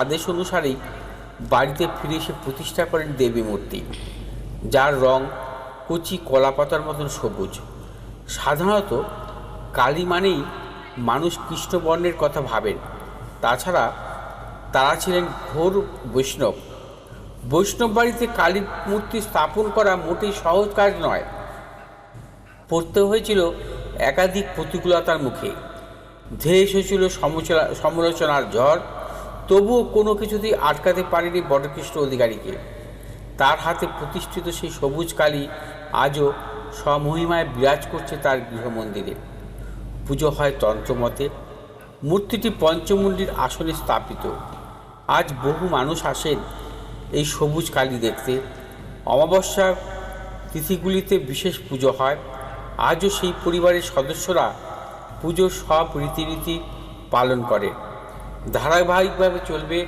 আদেশ অনুসারেই বাড়িতে ফিরে এসে প্রতিষ্ঠা করেন দেবী মূর্তি যার রং কচি কলাপাতার মতন সবুজ। সাধারণত কালী মানেই মানুষ কৃষ্ণবর্ণের কথা ভাবেন। তাছাড়া তারা ছিলেন ঘোর বৈষ্ণব। বৈষ্ণব বাড়িতে কালী মূর্তি স্থাপন করা মোটেই সহজ কাজ নয়। পড়তে হয়েছিল একাধিক প্রতিকূলতার মুখে। ধেয়ে এসেছিল সমালোচনার ঝড় তবুও কোনো কিছুতেই আটকাতে পারেনি বটকৃষ্ণ অধিকারীকে। তার হাতে প্রতিষ্ঠিত সেই সবুজ কালী আজও স্বমহিমায় বিরাজ করছে তার গৃহমন্দিরে। পুজো হয় তন্ত্রমতে। মূর্তিটি পঞ্চমুণ্ডির আসনে স্থাপিত। আজ বহু মানুষ আসেন এই সবুজ কালী দেখতে। অমাবস্যার তিথিগুলিতে বিশেষ পুজো হয়। আজও সেই পরিবারের সদস্যরা পুজোর সব রীতিনীতি পালন করে। ধারাবাহিকভাবে চলবে।